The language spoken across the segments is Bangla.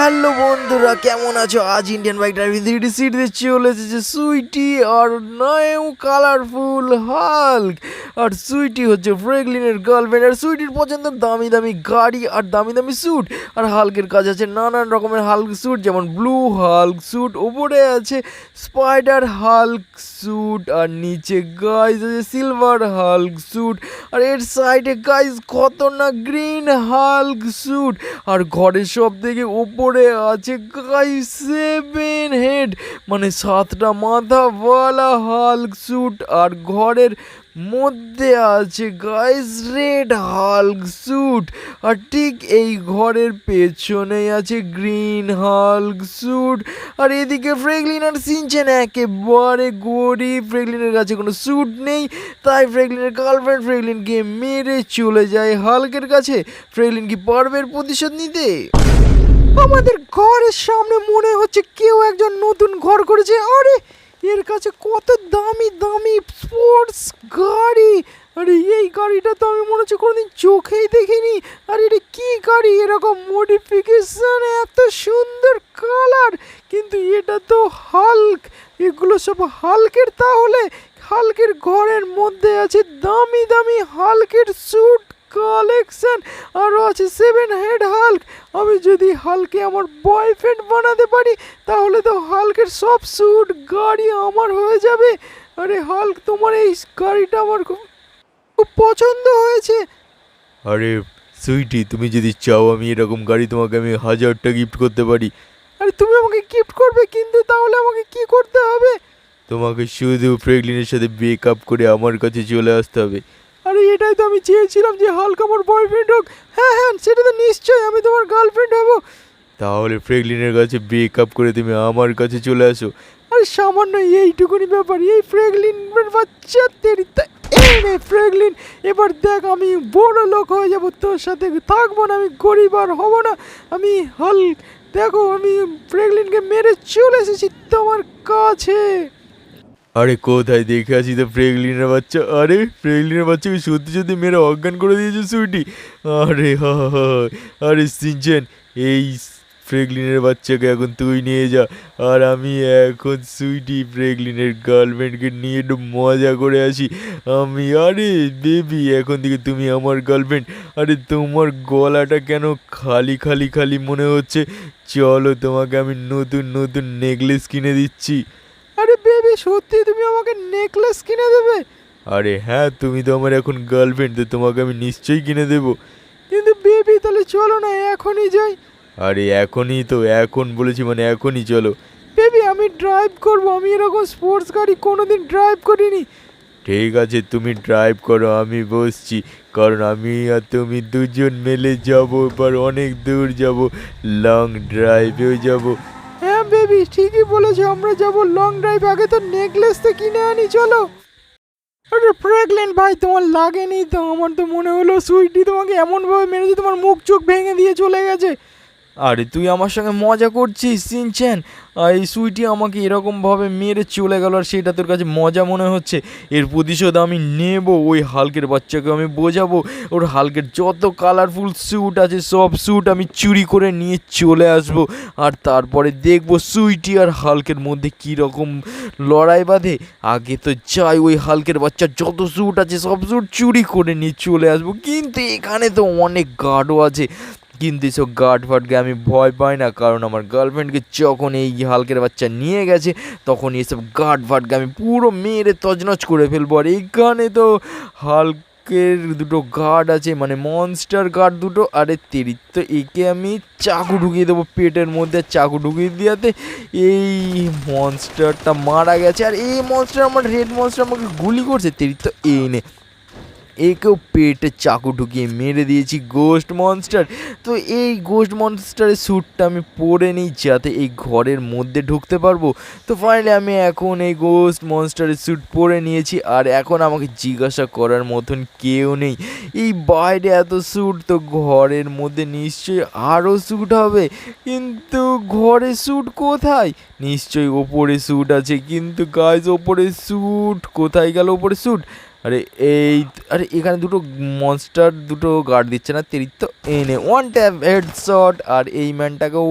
হ্যালো বন্ধুরা, কেমন আছো? আজ ইন্ডিয়ান বাইক ড্রাইভিং থ্রিডি সিটিতে চলে এসেছে সুইটি আর নয়ও কালারফুল হাল্ক আর সুইটি হচ্ছে ফ্রেগলিনের গার্লফ্রেন্ড আর সুইটির পছন্দ দামি দামি গাড়ি আর দামি দামি স্যুট আর হাল্কের কাজ আছে নানান রকমের হাল্ক স্যুট যেমন ব্লু হাল্ক স্যুট ওপরে আছে স্পাইডার হাল্ক স্যুট আর নিচে গাইজ আছে সিলভার হাল্ক স্যুট আর এর সাইডে গাইজ কত না গ্রিন হাল্ক স্যুট আর ঘরের সব থেকে ওপরে আছে গাইজ সেভেন হেড মানে সাতটা মাথাওয়ালা হাল্ক স্যুট আর ঘরের মধ্যে আছে গাইজ রেড হাল্ক স্যুট আর ঠিক এই ঘরের পেছনেই আছে গ্রিন হাল্ক স্যুট আর এদিকে ফ্রেগলিন আর সিনচেন একেবারে গরিব। ফ্রেগলিনের কাছে কোনো স্যুট নেই। তাই ফ্রেগলিনের গার্লফ্রেন্ড ফ্রেগলিনকে মেরে চলে যায় হাল্কের কাছে। ফ্রেগলিন কি পারবে প্রতিশোধ নিতে? আমাদের ঘরের সামনে মনে হচ্ছে কেউ একজন নতুন ঘর করেছে। আরে এর কাছে কত দামি দামি স্পোর্টস গাড়ি? আরে, এই গাড়িটা তো আমি মনে হচ্ছে কোনোদিন চোখেই দেখিনি। আর, এটা কি গাড়ি? এরকম মডিফিকেশন এত সুন্দর কালার কিন্তু এটা তো হাল্ক এগুলো সব হাল্কের তাহলে? হাল্কের ঘরের মধ্যে আছে দামি দামি হাল্কের স্যুট কালেকশন। আরও আছে সেভেন হেড হাল্ক আমি যদি হালকে আমার বয়ফ্রেন্ড বানাতে পারি তাহলে তো হালকের সব স্যুট গাড়ি আমার হয়ে যাবে। আরে হাল্ক তোমার এই গাড়িটা আমার খুব খুব পছন্দ হয়েছে। আরে সুইটি তুমি যদি চাও আমি এরকম গাড়ি তোমাকে আমি হাজারটা গিফট করতে পারি। আরে তুমি আমাকে গিফট করবে কিন্তু তাহলে আমাকে কি করতে হবে? তোমাকে শুধু ফ্রেগলিনের সাথে ব্রেকআপ করে আমার কাছে চলে আসতে হবে। আরে এটাই তো আমি চেয়েছিলাম যে হালকা আমার বয়ফ্রেন্ড হোক। হ্যাঁ হ্যাঁ সেটা তো নিশ্চয়ই আমি তোমার গার্লফ্রেন্ড হব। তাহলে ফ্রেগলিনের কাছে ব্রেকআপ করে তুমি আমার কাছে চলে আসো। আরে সামান্য এইটুকুনি ব্যাপার এই ফ্রেগলিন বাচ্চা তেরি ফ্রেগলিন এবার দেখ আমি বড় লোক হয়ে যাব তোর সাথে থাকব না আমি গরিব আর হব না। আমি হাল দেখো আমি ফ্রেগলিনকে মেরে চলে এসেছি তোমার কাছে। আরে কোথায় দেখে আছি তো ফ্রেগলিনের বাচ্চা? আরে ফ্রেগলিনের বাচ্চাকে সত্যি সত্যি মেরে অজ্ঞান করে দিয়েছে সুইটি? আরে হা। আরে সিনচেন, এই ফ্রেগলিনের বাচ্চাকে এখন তুই নিয়ে যা। আর আমি এখন সুইটি ফ্রেগলিনের গার্লফ্রেন্ডকে নিয়ে একটু মজা করে আসি। আমি, আরে বেবি এখন থেকে তুমি আমার গার্লফ্রেন্ড আরে তোমার গলাটা কেন খালি খালি খালি মনে হচ্ছে? চলো তোমাকে আমি নতুন নতুন নেকলেস কিনে দিচ্ছি। আরে বেবি সত্যি তুমি আমাকে নেকলেস কিনে দেবে? আরে হ্যাঁ তুমি তো আমার এখন গার্লফ্রেন্ড তো তোমাকে আমি নিশ্চয়ই কিনে দেবো। কিন্তু বেবি তাহলে চলো না এখনই যাই। আরে এখনই তো এখন বলেছি মানে এখনই চলো। বেবি আমি ড্রাইভ করব আমি এরকম স্পোর্টস গাড়ি কোনোদিন ড্রাইভ করিনি। ঠিক আছে তুমি ড্রাইভ করো আমি বসছি। কারণ আমি আর তুমি দুজন মিলে যাব এবার অনেক দূর যাব লং ড্রাইভেও যাব। বেবি, ঠিকই বলেছে, আমরা যাব লং ড্রাইভ আগে তো নেকলেস তো কিনে আনি, চলো। আরে প্রেগলেন্ট ভাই, তোমার লাগেনি তো, আমার তো মনে হলো সুইটি তোমাকে এমনভাবে মেরেছে, তোমার মুখ চোখ ভেঙে দিয়ে চলে গেছে। আরে তুই আমার সঙ্গে মজা করছিস সিনচেন আর এই সুইটি আমাকে এরকমভাবে মেরে চলে গেল আর সেটা তোর কাছে মজা মনে হচ্ছে। এর প্রতিশোধ আমি নেব, ওই হালকের বাচ্চাকে আমি বোঝাবো। ওর হালকের যত কালারফুল স্যুট আছে, সব স্যুট আমি চুরি করে নিয়ে চলে আসব। আর তারপরে দেখব সুইটি আর হালকের মধ্যে কী রকম লড়াই বাঁধে। আগে তো চাই ওই হালকের বাচ্চার যত স্যুট আছে, সব স্যুট চুরি করে নিয়ে চলে আসব। কিন্তু এখানে তো অনেক গার্ডও আছে। কিন্তু এসব গার্ড ফাটকে আমি ভয় পাই না, কারণ আমার গার্লফ্রেন্ডকে যখন এই হালকের বাচ্চা নিয়ে গেছে, তখন এসব গার্ড ফাটকে আমি পুরো মেরে তজনজ করে ফেলব। আর এইখানে তো হালকের দুটো গার্ড আছে মানে মনস্টার গার্ড দুটো, আরে তেরি, তো একে আমি চাকু ঢুকিয়ে দেবো পেটের মধ্যে, চাকু ঢুকিয়ে দেওয়াতে এই মনস্টারটা মারা গেছে। আর এই মনস্টার আমার রেড মনস্টার আমাকে গুলি করছে, তেরি, তো এই নে। একেও পেটে চাকু ঢুকিয়ে মেরে দিয়েছি গোস্ট মনস্টার তো এই গোস্ট মনস্টারের স্যুটটা আমি পরে নিই যাতে এই ঘরের মধ্যে ঢুকতে পারব। তো ফাইনালি আমি এখন এই গোস্ট মনস্টারের স্যুট পরে নিয়েছি আর এখন আমাকে জিজ্ঞাসা করার মতন কেউ নেই। এই বাইরে এত স্যুট তো ঘরের মধ্যে নিশ্চয়ই আরও স্যুট হবে। কিন্তু ঘরে স্যুট কোথায়? নিশ্চয়ই ওপরে স্যুট আছে। কিন্তু গাইজ ওপরে স্যুট কোথায় গেল? ওপরে স্যুট আরে এই, আরে এখানে দুটো মনস্টার দুটো গার্ড দিচ্ছে না, তেরি তো এনে ওয়ান ট্যাপ হেড শট আর এই ম্যানটাকেও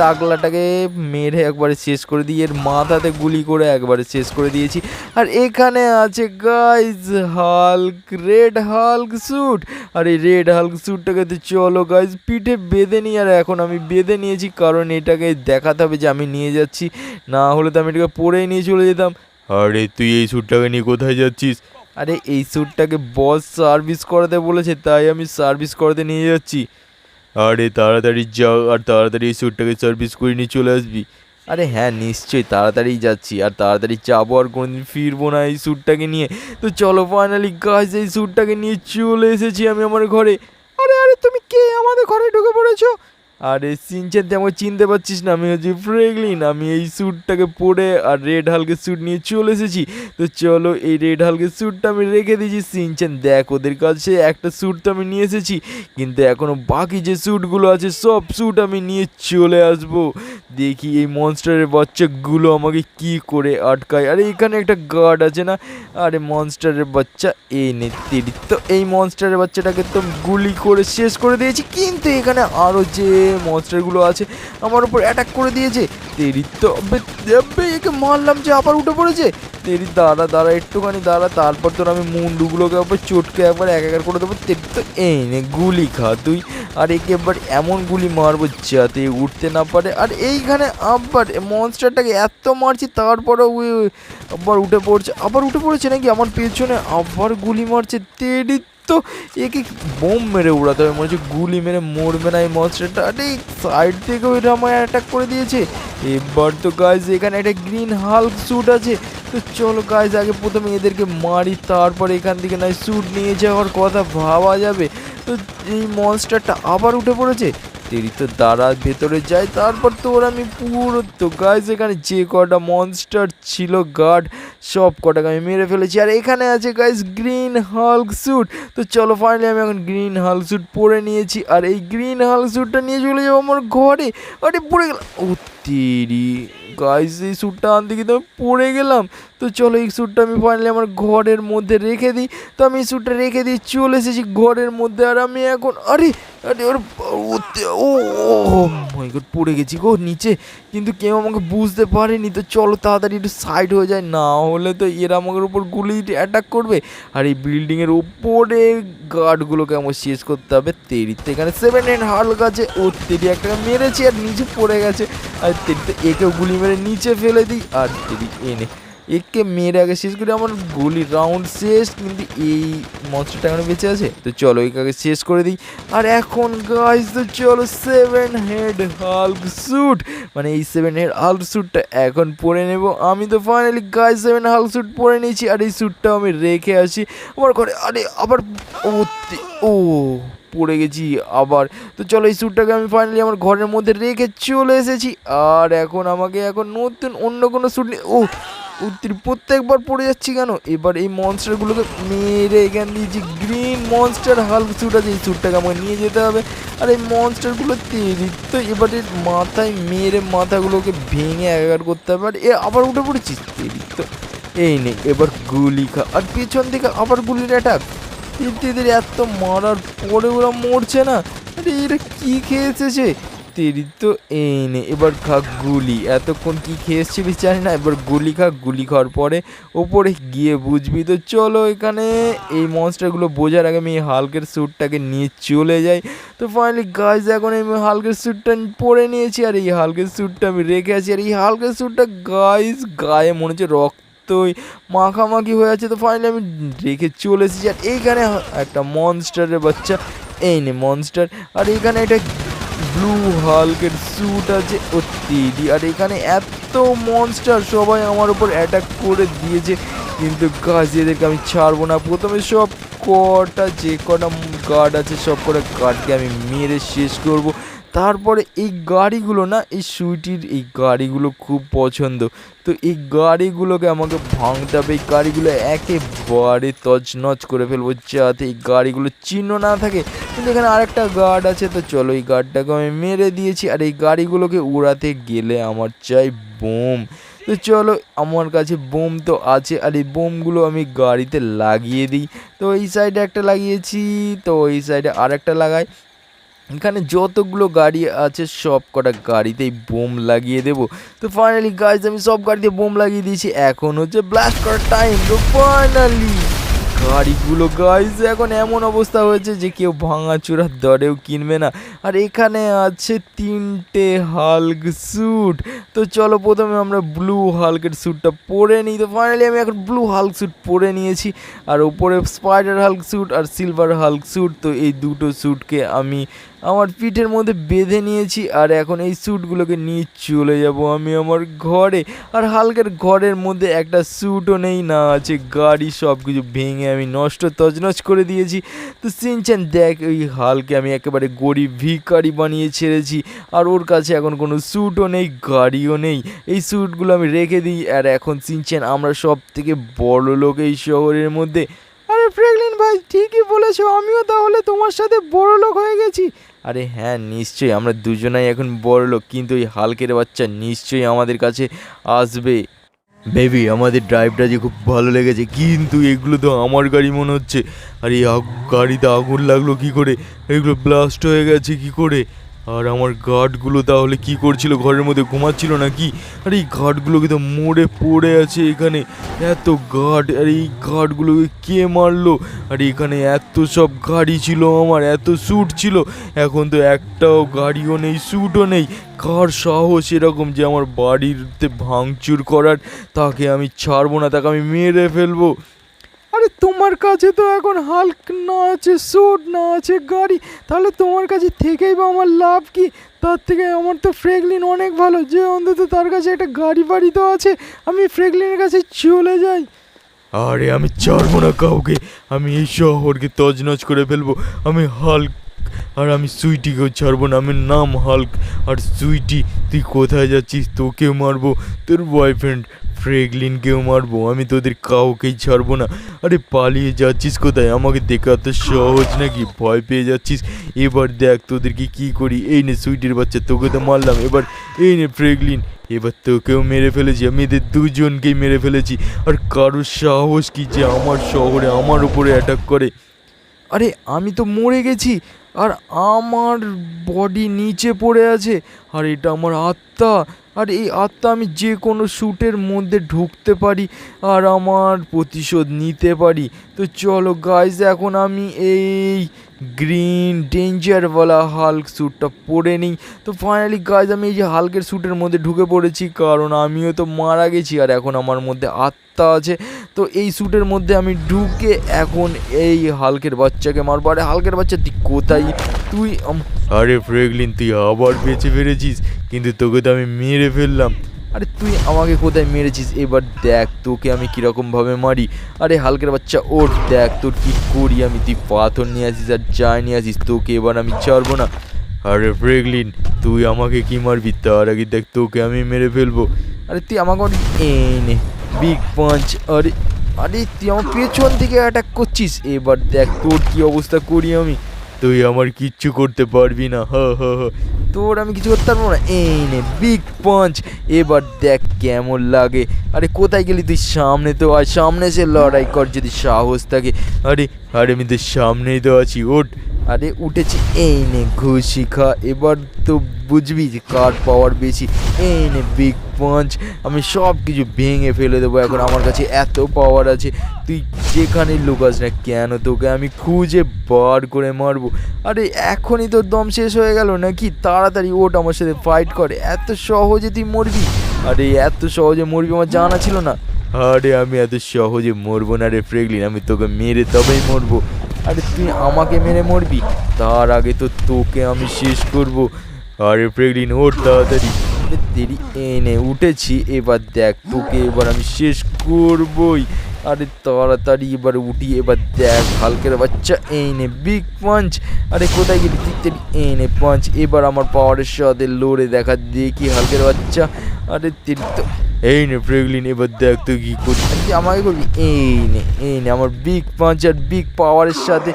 টাকলাটাকে মেরে একবারে শেষ করে দিয়ে এর মাথাতে গুলি করে একবারে শেষ করে দিয়েছি। আর এখানে আছে guys Hulk red Hulk suit আর এই রেড হাল্ক স্যুটটাকে তো চলো গাইজ পিঠে বেঁধে নিই আর এখন আমি বেঁধে নিয়েছি, কারণ এটাকে দেখাতে হবে যে আমি নিয়ে যাচ্ছি। না হলে তো আমি এটাকে পরেই নিয়ে চলে যেতাম। আরে তুই এই স্যুটটাকে নিয়ে কোথায় যাচ্ছিস? আরে, এই স্যুটটাকে বস সার্ভিস করাতে বলেছে, তাই আমি সার্ভিস করাতে নিয়ে যাচ্ছি। আরে, তাড়াতাড়ি যাও, আর তাড়াতাড়ি এই স্যুটটাকে সার্ভিস করে নিয়ে চলে আসবি। আরে হ্যাঁ নিশ্চয়ই, তাড়াতাড়ি যাচ্ছি, আর তাড়াতাড়ি যাব, আর কোনোদিন ফিরবো না এই স্যুটটাকে নিয়ে। তো চলো ফাইনালি গাছ এই স্যুটটাকে নিয়ে চলে এসেছি আমি আমার ঘরে। আরে আরে, তুমি কে? আমাদের ঘরে ঢুকে পড়েছো? আরে সিনচেন তুই আমাকে চিনতে পারছিস না, আমি হচ্ছি ফ্রেগলিন, আমি এই স্যুটটাকে পরে আর রেড হালকের স্যুট নিয়ে চলে এসেছি। তো চলো এই রেড হালকের স্যুটটা আমি রেখে দিয়েছি, সিনচেন দেখ ওদের কাছে একটা স্যুট তো আমি নিয়ে এসেছি, কিন্তু এখনও বাকি যে স্যুটগুলো আছে সব স্যুট আমি নিয়ে চলে আসব। দেখি এই মনস্টারের বাচ্চাগুলো আমাকে কি করে আটকায়। আরে এখানে একটা গার্ড আছে না? আরে মনস্টারের বাচ্চা এই নে তেরি। তো এই মনস্টারের বাচ্চাটাকে তো গুলি করে শেষ করে দিয়েছি, কিন্তু এখানে আরও যে মনস্টারগুলো আছে, আমার উপর অ্যাটাক করে দিয়েছে। তেরি তো একে মারলাম যে আবার উঠে পড়েছে। তেরি দাঁড়া দাঁড়া, একটুখানি দাঁড়া, তারপর তোর আমি মুন্ডুগুলোকে আবার চটকে একবার এক একার করে দেবো। তেরি তো এই নে গুলি খা তুই। আর একে এবার এমন গুলি মারবো যাতে উঠতে না পারে। আর এইখানে আবার মনস্টারটাকে এত মারছি তারপরে ওই আবার উঠে পড়ছে, আবার উঠে পড়েছে নাকি? আমার পেছনে আবার গুলি মারছে। তো একে বোম মেরে উড়াতে হবে? মনে হচ্ছে গুলি মেরে মরবে না এই মনস্টারটা আরে সাইড থেকে ওই আমায় অ্যাটাক করে দিয়েছে। এবার তো গাইজ এখানে একটা গ্রিন হাল্ক স্যুট আছে। তো চলো গাইজ আগে প্রথমে এদেরকে মারি, তারপর এখান থেকে নয় স্যুট নিয়ে যাওয়ার কথা ভাবা যাবে। তো এই মনস্টারটা আবার উঠে পড়েছে। তেরি তো দাঁড়া, ভেতরে যাই, তারপর তো ওর আমি পুরো তো গাইজ এখানে যে কটা মনস্টার ছিল গার্ড সব কটাকে আমি মেরে ফেলেছি। আর এখানে আছে গাইজ গ্রিন হাল্ক স্যুট তো চলো ফাইনালি আমি এখন গ্রিন হাল স্যুট পরে নিয়েছি। আর এই গ্রিন হাল স্যুটটা নিয়ে চলে যাব আমার ঘরে। আরে, পড়ে গেলাম। ও তেরি গাইজ এই স্যুটটা আনতে কিন্তু আমি পড়ে গেলাম। তো চলো এই স্যুটটা আমি ফাইনালি আমার ঘরের মধ্যে রেখে দিই। তো আমি এই স্যুটটা রেখে দিয়ে চলে এসেছি ঘরের মধ্যে। আর আমি এখন, আরে আরে ও গড পড়ে গেছি গো নিচে। কিন্তু কেউ আমাকে বুঝতে পারেনি, তো চলো তাড়াতাড়ি একটু সাইড হয়ে যায় না হলে তো এরা আমাদের উপর গুলি অ্যাটাক করবে। আর এই বিল্ডিংয়ের উপরে গার্ডগুলোকে আমার শেষ করতে হবে। তেরিতে এখানে সেভেন হ্যান্ড হাল্ক আছে ও তেরি একটা মেরেছি আর নিচে পড়ে গেছে। আর তেরিতে একেও গুলি মেরে নিচে ফেলে দিই। আর তেরি এনে একে মেরে আগে শেষ করে, আমার গুলি রাউন্ড শেষ, কিন্তু এই মনস্টারটা এখনও বেঁচে আছে। তো চলো একে আগে শেষ করে দিই। আর এখন গাইজ তো চলো সেভেন হেড হাল্ক স্যুট মানে এই সেভেন হেড হাল্ক স্যুটটা এখন পরে নেব। আমি তো finally guys seven Hulk suit পরে নিয়েছি, আর এই স্যুটটাও আমি রেখে আসি। আমার ঘরে আরে, আবার, ও ও, পড়ে গেছি আবার। তো চলো এই স্যুটটাকে আমি ফাইনালি আমার ঘরের মধ্যে রেখে চলে এসেছি। আর এখন আমাকে এখন নতুন অন্য কোনো স্যুট ও উত্তর প্রত্যেকবার পড়ে যাচ্ছি কেন? এবার এই মনস্টারগুলোকে মেরে এখান দিয়ে যে গ্রিন মনস্টার হাল্ক স্যুট আছে, এই স্যুটটাকে আমাকে নিয়ে যেতে হবে। আর এই মনস্টারগুলো তেরি তো এবার এর মাথায় মেরে মাথাগুলোকে ভেঙে একাকার করতে হবে। আর এ আবার উঠে পড়েছিস তেরি তো এই নেই এবার গুলি খা। আর পেছন থেকে আবার গুলির অ্যাটাক এদের এত মারার পরে ওরা মরছে না। আরে এরা কী খেয়েছে তেরি তো এই নে এবার খা গুলি। এতক্ষণ কি খেয়েছিলিস জানি না, এবার গুলি খা, গুলি খাওয়ার পরে ওপরে গিয়ে বুঝবি। তো চলো এখানে এই মনস্টারগুলো বোঝার আগে আমি এই হালকের স্যুটটাকে নিয়ে চলে যাই। তো ফাইনালি গাইজ এখন আমি হালকের স্যুটটা পরে নিয়েছি আর এই হালকের স্যুটটা আমি রেখে আছি। আর এই হালকের স্যুটটা গাইজ গায়ে মনে হচ্ছে রক্ত রক্তই মাখামাখি হয়ে আছে। তো ফাইনালি আমি রেখে চলে এসেছি। আর এইখানে একটা মনস্টারের বাচ্চা, এই নে মনস্টার আর এইখানে একটা ব্লু হালকের স্যুট আছে তিডি আর এখানে এত মনস্টার সবাই আমার উপর অ্যাটাক করে দিয়েছে। কিন্তু গাছ এদেরকে আমি ছাড়বো না। প্রথমে সব কটা যে কটা গার্ড আছে, সব কটা গার্ডকে আমি মেরে শেষ করব। তারপরে এই গাড়িগুলো না, এই সুইটির এই গাড়িগুলো খুব পছন্দ। তো এই গাড়িগুলোকে আমাকে ভাঙতে হবে, এই গাড়িগুলো একেবারে তছনছ করে ফেলব, যাতে এই গাড়িগুলো চিহ্ন না থাকে। কিন্তু এখানে আরেকটা গার্ড আছে, তো চলো এই গার্ডটাকে আমি মেরে দিয়েছি, আর এই গাড়িগুলোকে উড়াতে গেলে আমার চাই বোম। তো চলো, আমার কাছে বোম তো আছে, আর এই বোমগুলো আমি গাড়িতে লাগিয়ে দিই। তো এই সাইডে একটা লাগিয়েছি, তো এই সাইডে আর একটা লাগাই। এখানে যতগুলো গাড়ি আছে, সব কটা গাড়িতেই বোম লাগিয়ে দেব। তো ফাইনালি গাইজ আমি সব গাড়িতে বোম লাগিয়ে দিয়েছি। এখন হচ্ছে ব্লাস্ট করার টাইম তো ফাইনালি গাড়িগুলো গাইজ এখন এমন অবস্থা হয়েছে যে কেউ ভাঙাচোরা দরেও কিনবে না। আর এখানে আছে তিনটে হাল্ক স্যুট তো চলো প্রথমে আমরা ব্লু হাল্কের স্যুটটা পরে নিই। তো ফাইনালি আমি এখন ব্লু হাল্ক স্যুট পরে নিয়েছি। আর ওপরে স্পাইডার হাল্ক স্যুট আর সিলভার হাল্ক স্যুট তো এই দুটো স্যুটকে আমি আমার পিঠের মধ্যে বেঁধে নিয়েছি আর এখন এই স্যুটগুলোকে নিয়ে চলে যাব আমি আমার ঘরে। আর হালকের ঘরের মধ্যে একটা স্যুটও নেই না, আছে গাড়ি সব কিছু ভেঙে আমি নষ্ট তজনজ করে দিয়েছি। তো সিনচান, দেখ ওই হালকে আমি একেবারে গরিব ভিকারি বানিয়ে ছেড়েছি। আর ওর কাছে এখন কোনো স্যুটও নেই, গাড়িও নেই। এই স্যুটগুলো আমি রেখে দিই। আর এখন সিনচান, আমরা সব থেকে বড় লোক এই শহরের মধ্যে। আরে ফ্রেগলিন ভাই, ঠিকই বলেছ, আমিও তাহলে তোমার সাথে বড় লোক হয়ে গেছি। আরে হ্যাঁ নিশ্চয়ই, আমরা দুজনাই এখন বড় লোক কিন্তু ওই হালকের বাচ্চা নিশ্চয়ই আমাদের কাছে আসবে। বেবি আমাদের ড্রাইভটা যে খুব ভালো লেগেছে, কিন্তু এগুলো তো আমার গাড়ি মনে হচ্ছে। আর গাড়িতে আগুন লাগল, কি করে? এগুলো ব্লাস্ট হয়ে গেছে, কি করে? আর আমার গার্ডগুলো তাহলে কি করছিল? ঘরের মধ্যে ঘুমাচ্ছিল নাকি? আর এই গার্ডগুলোকে তো মরে পড়ে আছে এখানে। এত গার্ড, আর এই গার্ডগুলোকে কে মারলো? আর এখানে এত সব গাড়ি ছিল আমার, এত স্যুট ছিল। এখন তো একটাও গাড়িও নেই, স্যুটও নেই। কার সাহস এরকম যে আমার বাড়িতে ভাঙচুর করার? তাকে আমি ছাড়বো না, তাকে আমি মেরে ফেলব। আরে তোমার কাছে তো এখন হাল্ক না আছে স্যুট না আছে, গাড়ি। তাহলে তোমার কাছে থেকেই বা আমার লাভ কি? তার থেকে আমার তো ফ্রেগলিন অনেক ভালো। যে অন্তত তার কাছে একটা গাড়ি বাড়ি তো আছে, আমি ফ্রেগলিনের কাছে চলে যাই। আরে, আমি ছাড়বো না কাউকে। আমি এই শহরকে তজনজ করে ফেলব। আমি হাল্ক আর আমি সুইটিকেও ছাড়বো না। আমার নাম হাল্ক আর সুইটি, তুই কোথায় যাচ্ছিস? তোকে মারবো। তোর বয়ফ্রেন্ড ফ্রেগলিনকেও মারবো? আমি তোদের কাউকেই ছাড়বো না। আরে পালিয়ে যাচ্ছিস কোথায়? আমাকে দেখে তো সহজ নাকি? ভয় পেয়ে যাচ্ছিস? এবার দেখ তোদেরকে কি করি। এই নে সুইটির বাচ্চা, তোকে তো মারলাম। এবার এই নে ফ্রেগলিন এবার তোকেও মেরে ফেলেছি। আমি এদের দুজনকেই মেরে ফেলেছি। আর কারোর সাহস কি যে আমার শহরে, আমার উপরে অ্যাটাক করে? আরে আমি তো মরে গেছি। আর আমার বডি নিচে পড়ে আছে। আর এটা আমার আত্মা। আর এই আত্মা আমি যে কোনো শ্যুটের মধ্যে ঢুকতে পারি আর আমার প্রতিশোধ নিতে পারি। তো চলো গাইজ এখন আমি এই গ্রিন ডেঞ্জারওয়ালা হাল্ক স্যুটটা পরে নিই। তো ফাইনালি গাইজ আমি এই যে হালকের স্যুটের মধ্যে ঢুকে পড়েছি, কারণ আমিও তো মারা গেছি আর এখন আমার মধ্যে আত্মা আছে। তো এই স্যুটের মধ্যে আমি ঢুকে এখন এই হালকের বাচ্চাকে মারবো। আরে হালকের বাচ্চা, তুই কোথায়? তুই আরে ফ্রেগলিন তুই আবার বেঁচে ফিরেছিস, কিন্তু তোকে তো আমি মেরে ফেললাম। আরে তুই আমাকে কোথায় মেরেছিস? এবার দেখ তোকে আমি কীরকমভাবে মারি। আরে হালকের বাচ্চা, ওর দেখ তোর কি করি আমি? তুই পাথর নিয়ে আসিস আর চায় নিয়ে আসিস, তোকে এবার আমি ছাড়বো না। আরে ফ্রেগলিন তুই আমাকে কি মারবি? তার আগে দেখ তোকে আমি মেরে ফেলব। আরে তুই আমাকে এনে বিগ পাঞ্চ আরে আরে তুই আমার পেছন থেকে অ্যাটাক করছিস। এবার দেখ তোর কি অবস্থা করি আমি? তুই আমার কিচ্ছু করতে পারবি না, হ হ তোর আমি কিছু করতে পারব না। এই নে বিগ পাঞ্চ এবার দেখ কেমন লাগে। আরে, কোথায় গেলি তুই? সামনে তো আর সামনে সে লড়াই কর যদি সাহস থাকে। আরে আরে আমি তো সামনেই তো আছি ওঠ আরে উঠেছি, এই নে ঘুষি খা, এবার তো বুঝবি যে কার পাওয়ার বেশি। এই নে বিগ পাঞ্চ আমি সব কিছু ভেঙে ফেলে দেবো, এখন আমার কাছে এত পাওয়ার আছে। তুই যেখানে লুকাস না কেন তোকে আমি খুঁজে বার করে মারবো। আরে এখনই তোর দম শেষ হয়ে গেল নাকি? তাড়াতাড়ি ওট আমার সাথে ফাইট করে, এত সহজে তুই মরবি। আরে এত সহজে মরবি, আমার জানা ছিল না। আরে আমি এত সহজে মরবো না রে ফ্রেগলিন, আমি তোকে মেরে তবেই মরবো। আরে তুই আমাকে মেরে মরবি? তার আগে তো তোকে আমি শেষ করব। আরে ফ্রেগলিন, ওঠ তাড়াতাড়ি। দেরি এনে উঠেছি। এবার দেখ, তোকে এবার আমি শেষ করবই। আরে তাড়াতাড়ি এবার উঠি, এবার দেখ, হালকের বাচ্চা এনে বিগ পাঞ্চ আরে কোথায় গেলি? তুই তেরি এনে পাঞ্চ এবার আমার পাওয়ারের সাথে লড়ে দেখা, দেখি হালকের বাচ্চা। আরে তেরি তো এই নে ফ্রেগলিন এবার দেখ তুই কি করছিস আমাকে করবি? এই নে এই নে, আমার বিগ পাঞ্চ আর বিগ পাওয়ারের সাথে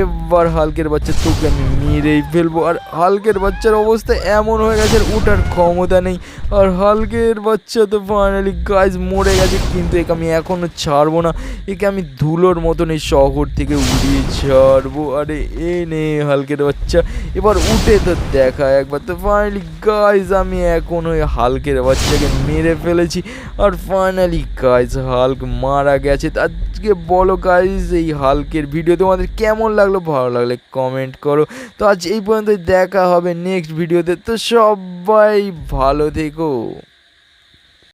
এবার হালকের বাচ্চা তোকে আমি মেরেই ফেলব। আর হালকের বাচ্চার অবস্থা এমন হয়ে গেছে ওঠার ক্ষমতা নেই। আর হালকের বাচ্চা তো ফাইনালি গাছ মরে গেছে, কিন্তু একে আমি এখনও ছাড়বো না। একে আমি ধুলোর মতন এই শহর থেকে উড়িয়ে ছাড়বো। আরে এ নে, হালকের বাচ্চা, এবার উঠে তো দেখা একবার। তো ফাইনালি গাইজ আমি এখন ওই হালকের বাচ্চাকে মেরে ফেলেছি। আর ফাইনালি গাইজ হাল্ক মারা গেছে। আজকে বলো কাজ এই হালকের ভিডিও তোমাদের কেমন লাগল? ভালো লাগলে কমেন্ট করো। তো আজ এই পর্যন্ত দেখা হবে নেক্সট ভিডিওতে তো সবাই ভালো থেকো।